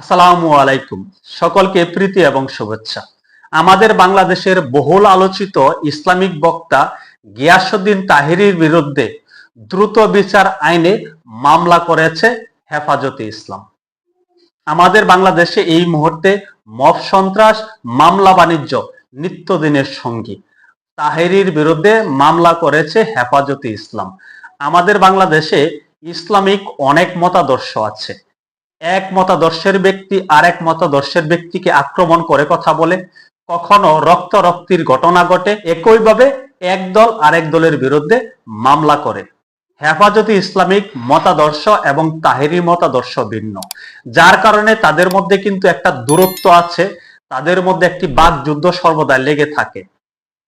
আসসালামু আলাইকুম। সকলকে প্রীতি এবং শুভেচ্ছা। আমাদের বাংলাদেশের বহুল আলোচিত ইসলামিক বক্তা গিয়াসুদ্দিন তাহিরির বিরুদ্ধে দ্রুত বিচার আইনে মামলা করেছে হেফাজতে ইসলাম। আমাদের বাংলাদেশে এই মুহূর্তে মব সন্ত্রাস, মামলা বাণিজ্য, নিত্যদিনের সঙ্গী তাহেরির বিরুদ্ধে মামলা করেছে হেফাজতে ইসলাম। আমাদের বাংলাদেশে ইসলামিক অনেক মতাদর্শ আছে। এক মতাদর্শের ব্যক্তি আরেক মতাদর্শের ব্যক্তিকে আক্রমণ করে কথা বলে। কখনো রক্ত রক্তির ঘটনা ঘটে, একইভাবে এক দল আরেক দলের বিরুদ্ধে মামলা করে। হেফাজতে ইসলামিক মতাদর্শ এবং তাহেরি মতাদর্শ ভিন্ন। যার কারণে তাদের মধ্যে কিন্তু একটা দূরত্ব আছে, তাদের মধ্যে একটি বাক যুদ্ধ সর্বদা লেগে থাকে।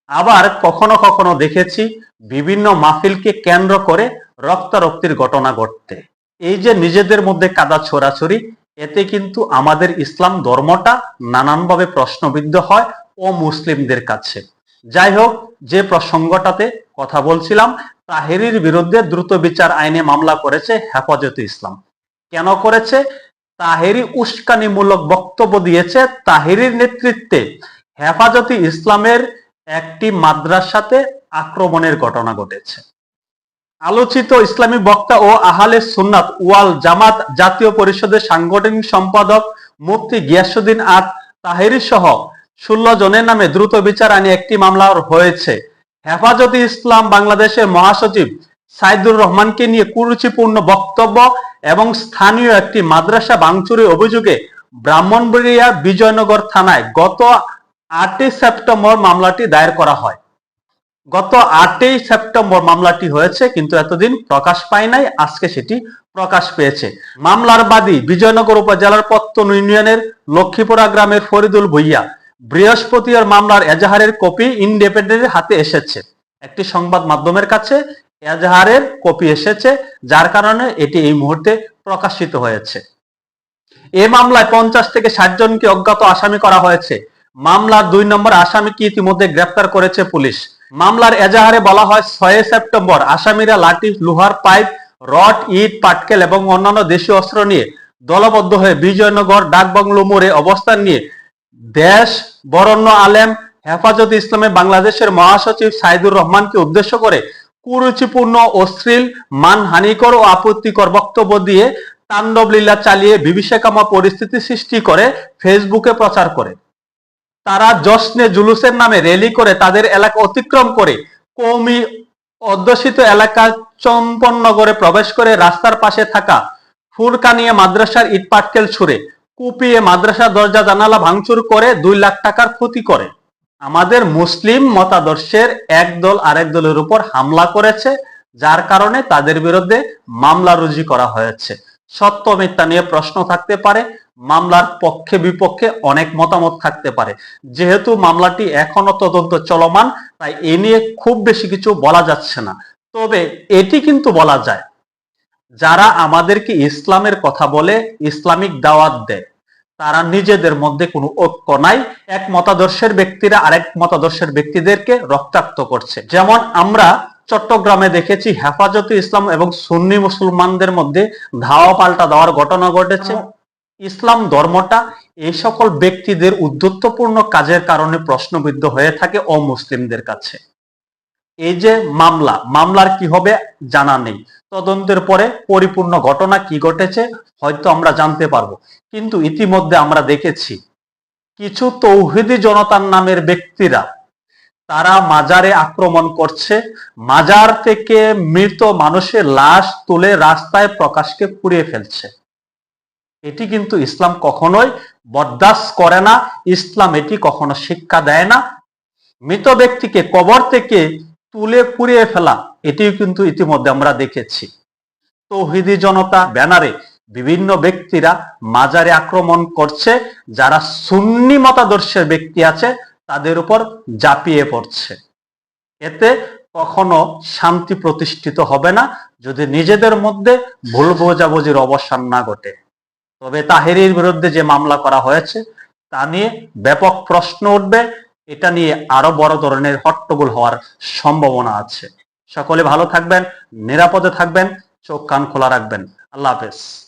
আবার কখনো কখনো দেখেছি বিভিন্ন মাহফিলকে কেন্দ্র করে রক্তারক্তির ঘটনা ঘটতে। এই যে নিজেদের মধ্যে কাদা ছোড়াছড়ি, এতে কিন্তু আমাদের ইসলাম ধর্মটা নানানভাবে প্রশ্নবিদ্ধ হয় ও মুসলিমদের কাছে। যাই হোক, যে প্রসঙ্গটাতে কথা বলছিলাম, তাহেরির বিরুদ্ধে দ্রুত বিচার আইনে মামলা করেছে হেফাজতে ইসলাম। কেন করেছে? তাহেরি উস্কানিমূলক বক্তব্য দিয়েছে তাহেরির নেতৃত্বে। হেফাজতে ইসলামের একটি মাদ্রাসাতে আক্রমণের ঘটনা ঘটেছে। আলোচিত ইসলামী বক্তা ও আহলে সুন্নাত ওয়াল জামাত জাতীয় পরিষদের সাংগঠনিক সম্পাদক মুফতি গিয়াসুদ্দিন আত তাহেরি সহ ষোলো জনের নামে দ্রুত বিচার আইনে একটি মামলা হয়েছে। হেফাজতে ইসলাম বাংলাদেশের মহাসচিব সাইদুর রহমানকে নিয়ে কুরুচিপূর্ণ বক্তব্য এবং স্থানীয় একটি মাদ্রাসা ভাঙচুরের অভিযোগে ব্রাহ্মণবাড়িয়া বিজয়নগর থানায় গত আটই সেপ্টেম্বর মামলাটি দায়ের করা হয়। গত আটই সেপ্টেম্বর মামলাটি হয়েছে, কিন্তু এতদিন প্রকাশ পায় নাই, আজকে সেটি প্রকাশ পেয়েছে। মামলার বাদী বিজয়নগর উপজেলার পত্তন ইউনিয়নের লক্ষ্মীপুরা গ্রামের ফরিদুল ভুইয়া বৃহস্পতিবার মামলার এজাহারের কপি ইন্ডিপেন্ডেন্টের হাতে এসেছে। একটি সংবাদ মাধ্যমের কাছে এজাহারের কপি এসেছে, যার কারণে এটি এই মুহূর্তে প্রকাশিত হয়েছে। এ মামলায় পঞ্চাশ থেকে ষাট জনকে অজ্ঞাত আসামি করা হয়েছে। মামলার দুই নম্বর আসামিকে ইতিমধ্যে গ্রেপ্তার করেছে পুলিশ। মামলার এজাহারে বলা হয় ছয় সেপ্টেম্বর আসামিরা লাঠি, লোহার পাইপ, রড, ইট, পাটকেল এবং অন্যান্য দেশীয় অস্ত্র নিয়ে দলবদ্ধ হয়ে বিজয়নগর, ডাকবাংলো মোড়ে অবস্থান নিয়ে দেশ বরণ্য আলেম হেফাজত ইসলামে বাংলাদেশের মহাসচিব সাইদুর রহমানকে উদ্দেশ্য করে কুরুচিপূর্ণ অশ্লীল মানহানিকর ও আপত্তিকর বক্তব্য দিয়ে তাণ্ডব লীলা চালিয়ে বিভীষিকাময় পরিস্থিতি সৃষ্টি করে ফেসবুকে প্রচার করে। তারা জশ্নে জুলুসের নামে র্যালি করে তাদের এলাকা অতিক্রম করে। কৌমি অধ্যুষিত এলাকা চম্পননগরে প্রবেশ করে রাস্তার পাশে থাকা ফুরকানিয়া মাদ্রাসার ইট পাটকেল ছুড়ে, কুপিয়ে মাদ্রাসার দরজা জানালা ভাঙচুর করে দুই লাখ টাকার ক্ষতি করে। আমাদের মুসলিম মতাদর্শের এক দল আরেক দলের উপর হামলা করেছে, যার কারণে তাদের বিরুদ্ধে মামলা রুজি করা হয়েছে। সত্য মিথ্যা নিয়ে প্রশ্ন থাকতে পারে মামলার পক্ষে বিপক্ষে অনেক মতামত থাকতে পারে। যেহেতু মামলাটি এখনও তদন্ত চলমান, তাই এ নিয়ে খুব বেশি কিছু বলা যাচ্ছে না। তবে এটি কিন্তু বলা যায়, যারা আমাদেরকে ইসলামের কথা বলে ইসলামিক দাওয়াত দেয়, তারা নিজেদের মধ্যে কোনো ঐক্য নাই, এক মতাদর্শের ব্যক্তিরা আরেক মতাদর্শের ব্যক্তিদেরকে রক্তাক্ত করছে। যেমন আমরা চট্টগ্রামে দেখেছি, হেফাজতে ইসলাম এবং সুন্নি মুসলমানদের মধ্যে ধাওয়া পাল্টা দেওয়ার ঘটনা ঘটেছে। ইসলাম ধর্মটা এই সকল ব্যক্তিদের উদ্ধত্তপূর্ণ কাজের কারণে প্রশ্নবিদ্ধ হয়ে থাকে অমুসলিমদের কাছে। এই যে মামলা, মামলার কি হবে জানা নেই। তদন্তের পরে পরিপূর্ণ ঘটনা কি ঘটেছে হয়তো আমরা জানতে পারব। কিন্তু ইতিমধ্যে আমরা দেখেছি, কিছু তৌহিদি জনতার নামের ব্যক্তিরা, তারা মাজারে আক্রমণ করছে। মাজার থেকে মৃত মানুষের লাশ তুলে রাস্তায় প্রকাশকে পুড়িয়ে ফেলছে। এটি কিন্তু ইসলাম কখনোই বরদাস্ত করে না, ইসলাম এটি কখনো শিক্ষা দেয় না। মৃত ব্যক্তিকে কবর থেকে তুলে পুড়িয়ে ফেলা, এটিও কিন্তু ইতিমধ্যে আমরা দেখেছি। তৌহিদি জনতা ব্যানারে বিভিন্ন ব্যক্তিরা মাজারে আক্রমণ করছে, যারা সুন্নি মতাদর্শের ব্যক্তি আছে, তাদের উপর জাপিয়ে পড়ছে। এতে কখনো শান্তি প্রতিষ্ঠিত হবে না, যদি নিজেদের মধ্যে ভুল বোঝাবুঝির অবসান না ঘটে। তবে তাহেরির বিরুদ্ধে যে মামলা করা হয়েছে, তা নিয়ে ব্যাপক প্রশ্ন উঠবে। এটা নিয়ে আরও বড় ধরনের হট্টগোল হওয়ার সম্ভাবনা আছে। সকলে ভালো থাকবেন, নিরাপদে থাকবেন, চোখ কান খোলা রাখবেন। আল্লাহ হাফেজ।